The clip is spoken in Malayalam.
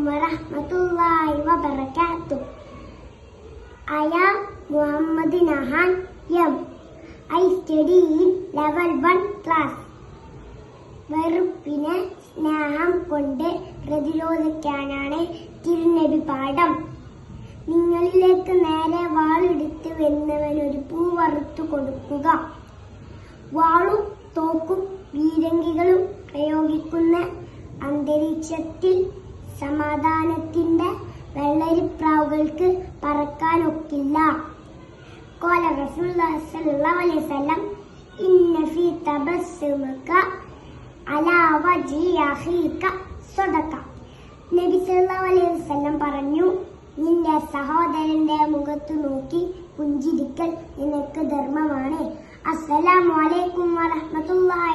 warahmatullahi wabarakatuh. I am Muhammad Nahan M. I study in level 1 class. വെറുപ്പിനെ സ്നേഹം കൊണ്ട് പ്രതിരോധിക്കാനാണ് തിരുനബി പാഠം നിങ്ങളിലേക്ക് നേരെ വാളെടുത്ത് വരുന്നവനൊരു പൂ വറുത്തു കൊടുക്കുക വാളും തോക്കും വീരങ്കികളും പ്രയോഗിക്കുന്ന അന്തരീക്ഷത്തിൽ സമാധാനത്തിന്റെ വെള്ളരിപ്രാവുകൾക്ക് പറക്കാനൊക്കില്ല. കോല റസൂല്ലാം ഇന്ന ഫീ തബസ്സുമക അഖീക സദക നബി അലൈഹി വസല്ലം പറഞ്ഞു നിന്റെ സഹോദരന്റെ മുഖത്ത് നോക്കി പുഞ്ചിരിക്കൽ നിനക്ക് ധർമ്മമാണ്. അസ്സലാമു അലൈക്കും വറഹ്മത്തുള്ളാഹി